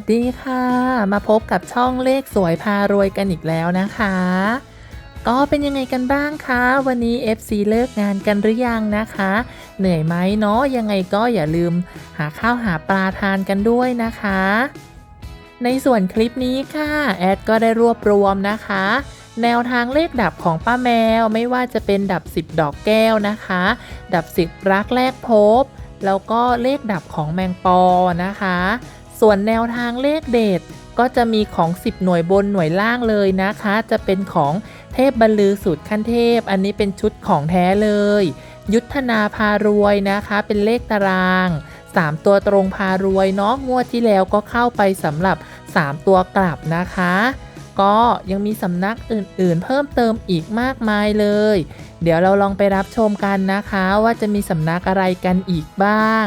วัสดีค่ะ มาพบกับช่องเลขสวยพารวยกันอีกแล้วนะคะ ก็เป็นยังไงกันบ้างคะ วันนี้ FC เลิกงานกันหรือยังนะคะ เหนื่อยไหมเนาะยังไงก็อย่าลืมหาข้าวหาปลาทานกันด้วยนะคะ ในส่วนคลิปนี้ค่ะ แอดก็ได้รวบรวมนะคะ แนวทางเลขดับของป้าแมวไม่ว่าจะเป็นดับ 10 ดอกแก้วนะคะ ดับ 10 รักแรกพบ แล้วก็เลขดับของแมงปอนะคะ ส่วนแนวทางเลขเด็ดก็จะมีของ 10 หน่วยบนหน่วยล่างเลยนะคะ จะเป็นของเทพบรรลือสูตรขั้นเทพ อันนี้เป็นชุดของแท้เลย ยุทธนาพารวยนะคะ เป็นเลขตาราง 3 ตัวตรงพารวยเนาะงวดที่แล้วก็เข้าไปสำหรับ 3 ตัวกลับนะคะ ก็ยังมีสำนักอื่นๆ เพิ่มเติมอีกมากมายเลย เดี๋ยวเราลองไปรับชมกันนะคะ ว่าจะมีสำนักอะไรกันอีกบ้าง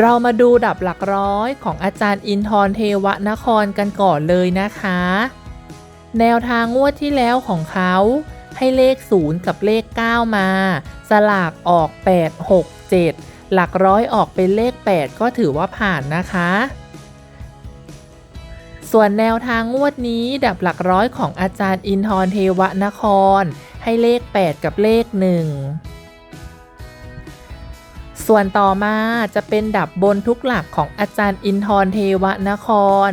เรามาดูดับหลักร้อยของอาจารย์อินทร์เทวนครกันก่อนเลยนะคะ แนวทางงวดที่แล้วของเขาให้เลข 0 กับเลข 9 มา สลากออก 8 6 7 หลักร้อยออกเป็นเลข 8 ก็ถือว่าผ่านนะคะ ส่วนแนวทางงวดนี้ดับหลักร้อยของอาจารย์อินทร์เทวนคร ให้เลข 8 กับเลข 1 ส่วนต่อมาจะเป็นดับบนทุกหลักของอาจารย์อินทร์เทวนคร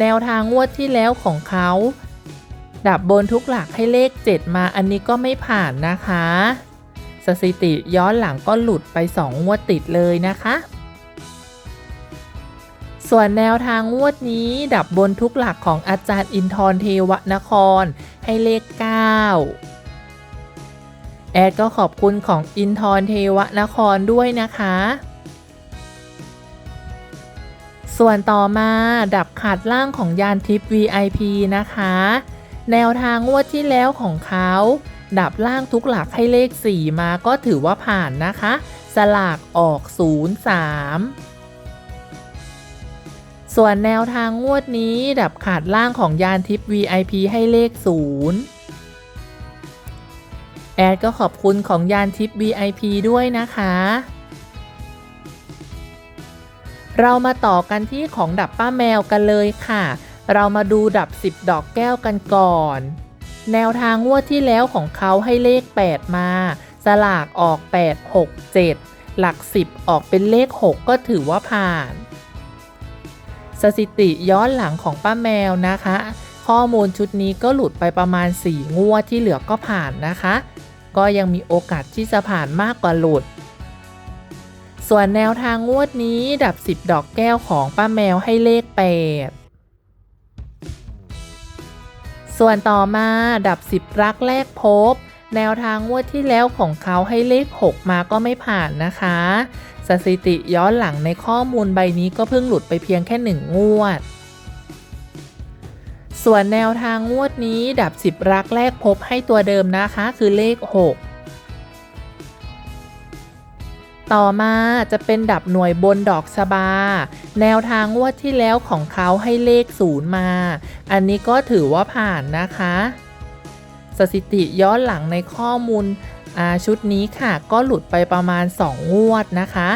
แนวทางงวดที่แล้วของเขา ดับบนทุกหลักให้เลข 7 มาอันนี้ก็ไม่ผ่านนะคะ สถิติย้อนหลังก็หลุดไป 2 งวดติดเลยนะคะ ส่วนแนวทางงวดนี้ดับบนทุกหลักของอาจารย์อินทร์เทวนครให้เลข 9 แอดก็ขอบคุณของอินทร์เทวนครด้วยนะคะ ส่วนต่อมาดับขาดล่างของยานทิพย์ VIP นะคะ แนวทางงวดที่แล้วของเขา ดับล่างทุกหลักให้เลข 4 มาก็ถือว่าผ่านนะคะ สลากออก 03 ส่วนแนวทางงวดนี้ดับขาดล่างของยานทิพย์ VIP ให้เลข 0 แอดก็ขอบคุณของยานทิพย์ VIP ด้วยนะคะ เรามาต่อกันที่ของดับป้าแมวกันเลยค่ะ เรามาดูดับ 10 ดอกแก้วกันก่อน แนวทางงวดที่แล้วของเขาให้เลข 8 มา สลากออก 8 6 7 หลัก 10 ออกเป็นเลข 6 ก็ถือว่าผ่าน สถิติย้อนหลังของป้าแมวนะคะข้อมูลชุดนี้ก็หลุดไปประมาณ 4 งวดที่เหลือก็ผ่านนะคะ ก็ยังมีโอกาสที่จะผ่านมากกว่าหลุด ส่วนแนวทางงวดนี้ดับ 10 ดอกแก้วของป้าแมวให้เลข 8 ส่วนต่อมาดับ 10 รักแรกพบ แนวทางงวดที่แล้วของเขาให้เลข 6 มาก็ไม่ผ่านนะคะ สถิติย้อนหลังในข้อมูลใบนี้ก็เพิ่งหลุดไปเพียงแค่ 1 งวด ส่วนแนวทางงวดนี้ดับ 10 รักแรกพบให้ตัวเดิมนะคะคือเลข 6 ต่อมาจะเป็นดับหน่วยบนดอกชบา แนวทางงวดที่แล้วของเขาให้เลข 0 มา อันนี้ก็ถือว่าผ่านนะคะ สถิติย้อนหลังในข้อมูลชุดนี้ค่ะ ก็หลุดไปประมาณ 2 งวดนะคะ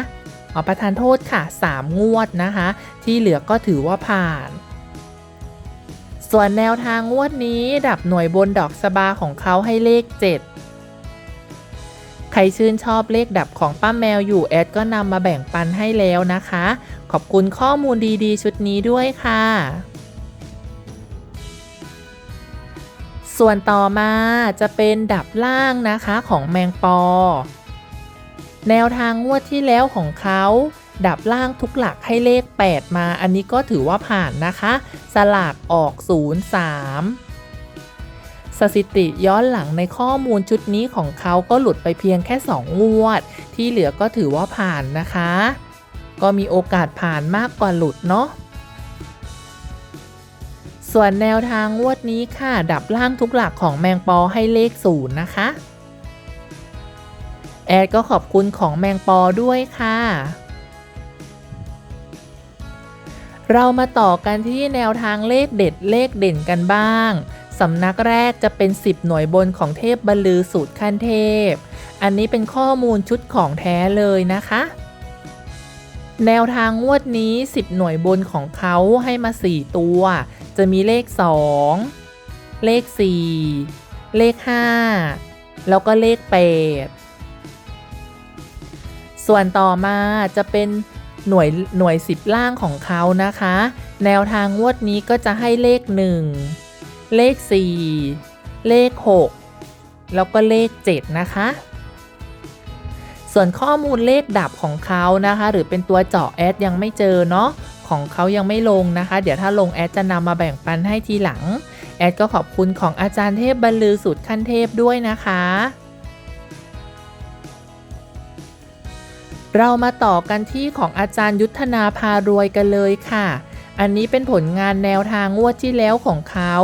ขอประทานโทษค่ะ 3 งวดนะคะ ที่เหลือก็ถือว่าผ่าน ส่วนแนวทางงวดนี้ดับหน่วยบนดอกสบาของเขาให้เลข 7 ใครชื่นชอบเลขดับของป้าแมวอยู่แอดก็นำมาแบ่งปันให้แล้วนะคะ ขอบคุณข้อมูลดีๆ ชุดนี้ด้วยค่ะ ส่วนต่อมาจะเป็นดับล่างนะคะของแมงปอ แนวทางงวดที่แล้วของเขา ดับล่างทุกหลักให้เลข 8 มา อันนี้ก็ถือว่าผ่านนะคะ สลากออก 03 สถิติย้อนหลังในข้อมูลชุดนี้ของเขาก็หลุดไปเพียงแค่ 2 งวด ที่เหลือก็ถือว่าผ่านนะคะ ก็มีโอกาสผ่านมากกว่าหลุดเนาะส่วนแนวทางงวดนี้ค่ะ ดับล่างทุกหลักของแมงปอให้เลขศูนย์นะคะ แอดก็ขอบคุณของแมงปอด้วยค่ะ เรามาต่อกันที่แนวทางเลขเด็ดเลขเด่นกันบ้าง สำนักแรกจะเป็น 10 หน่วยบนของเทพบรรลือสูตรขั้นเทพ อันนี้เป็นข้อมูลชุดของแท้เลยนะคะ แนวทางงวดนี้ 10 หน่วยบนของเขาให้มา 4 ตัว จะมีเลข 2 เลข 4 เลข 5 แล้วก็เลข 8 ส่วนต่อมาจะเป็น หน่วยหน่วย 10 ล่างของเขานะคะ แนวทางงวดนี้ก็จะให้เลข 1 เลข 4 เลข 6 แล้วก็เลข 7 นะคะ ส่วนข้อมูลเลขดับของเขานะคะ หรือเป็นตัวเจาะแอดยังไม่เจอเนาะของเขายังไม่ลงนะคะ เดี๋ยวถ้าลงแอดจะนำมาแบ่งปันให้ทีหลัง แอดก็ขอบคุณของอาจารย์เทพบรรลือสุดขั้นเทพด้วยนะคะ เรามาต่อกันที่ของอาจารย์ยุทธนาพารวยกันเลยค่ะ อันนี้เป็นผลงานแนวทางงวดที่แล้วของเขา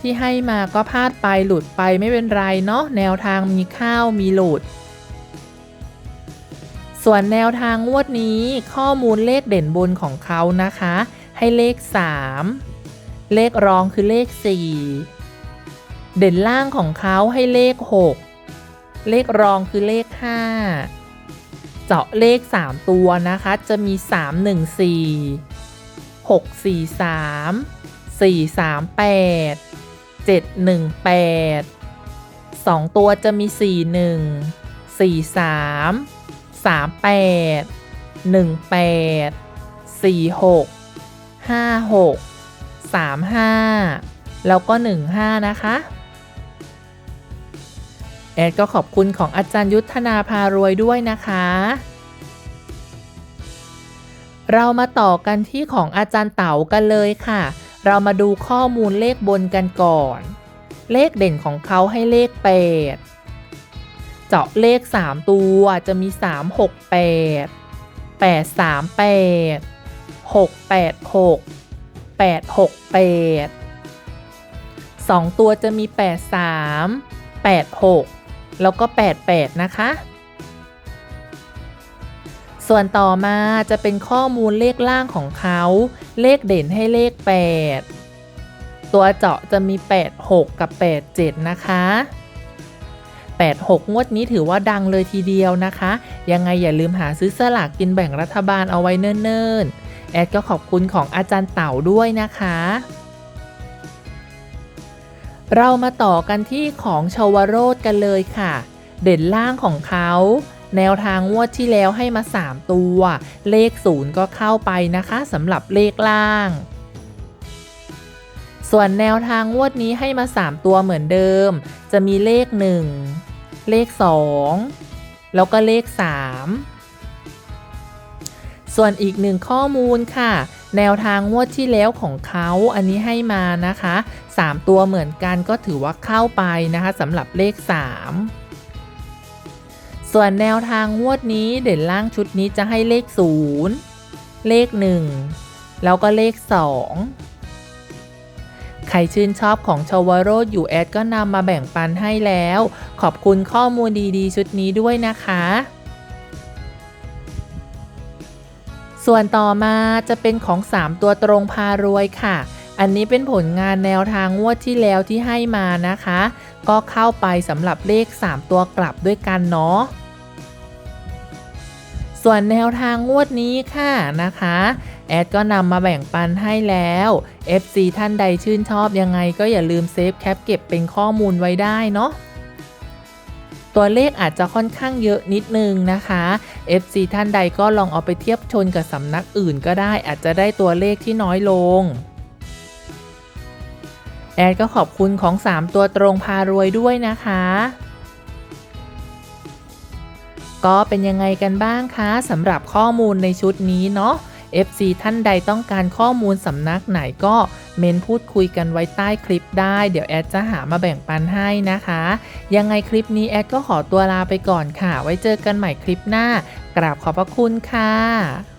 ที่ให้มาก็พลาดไปหลุดไปไม่เป็นไรเนาะแนวทางมีข้าวมีหลุด ส่วนแนวทางงวดนี้ข้อมูลเลขเด่นบนของเขานะคะ ให้เลข 3 เลขรองคือเลข 4 เด่นล่างของเขาให้เลข 6 เลขรองคือเลข 5 เจาะเลข 3 ตัวนะคะ จะมี 3 1 4 6 4 3 4 3 8 7 1 8 2 ตัวจะมี 4 1 4 3 3 8 1 8 4 6 5 6 3 5 แล้วก็ 1 5 นะคะ แอดก็ขอบคุณของอาจารย์ยุทธนาพารวยด้วยนะคะ เรามาต่อกันที่ของอาจารย์เต๋ากันเลยค่ะ เรามาดูข้อมูลเลขบนกันก่อน เลขเด่นของเขาให้เลข8เจาะเลข 3 ตัวจะมี 3 6 8 8 3 8 6 8 6 8 6 8 2 ตัวจะมี 8 3 8 6 แล้วก็ 8 8 นะคะ ส่วนต่อมาจะเป็นข้อมูลเลขล่างของเขา เลขเด่นให้เลข 8 ตัวเจาะจะมี 8 6 กับ 8 7 นะคะ 86 งวดนี้ถือว่าดังเลยทีเดียวนะคะ ยังไงอย่าลืมหาซื้อสลากกินแบ่งรัฐบาลเอาไว้เนิ่นๆ แอดก็ขอบคุณของอาจารย์เต่าด้วยนะคะ เรามาต่อกันที่ของชาวโรดกันเลยค่ะ เด่นล่างของเขา แนวทางงวดที่แล้วให้มา 3 ตัว เลขศูนย์ก็เข้าไปนะคะสำหรับเลขล่าง ส่วนแนวทางงวดนี้ให้มา 3 ตัวเหมือนเดิม จะมีเลข 1 เลข 2 แล้วก็เลข 3 ส่วนอีกหนึ่งข้อมูลค่ะ แนวทางงวดที่แล้วของเขาอันนี้ให้มานะคะ 3 ตัวเหมือนกันก็ถือว่าเข้าไปนะคะสำหรับเลข3ส่วนแนวทางงวดนี้เด่นล่างชุดนี้จะให้เลข 0 เลข 1 แล้วก็เลข 2 ใครชื่นชอบของชาวโรดอยู่แอดก็นำมาแบ่งปันให้แล้ว ขอบคุณข้อมูลดีๆ ชุดนี้ด้วยนะคะ ส่วนต่อมาจะเป็นของ 3 ตัวตรงพารวยค่ะ อันนี้เป็นผลงานแนวทางงวดที่แล้วที่ให้มานะคะ ก็เข้าไปสำหรับเลข 3 ตัวกลับด้วยกันเนาะส่วนแนวทางงวดนี้ค่ะนะคะ แอดก็นำมาแบ่งปันให้แล้ว FC ท่านใดชื่นชอบยังไงก็อย่าลืมเซฟแคปเก็บเป็นข้อมูลไว้ได้เนาะ ตัวเลขอาจจะค่อนข้างเยอะนิดนึงนะคะ FC ท่านใดก็ลองเอาไปเทียบชนกับสำนักอื่นก็ได้ อาจจะได้ตัวเลขที่น้อยลง แอดก็ขอบคุณของ 3 ตัวตรงพารวยด้วยนะคะก็เป็นยังไงกันบ้างคะสำหรับข้อมูลในชุดนี้เนาะ FC ท่านใดต้องการข้อมูลสำนักไหนก็เมนพูดคุยกันไว้ใต้คลิปได้ เดี๋ยวแอดจะหามาแบ่งปันให้นะคะ ยังไงคลิปนี้แอดก็ขอตัวลาไปก่อนค่ะ ไว้เจอกันใหม่คลิปหน้ากราบขอบพระคุณค่ะ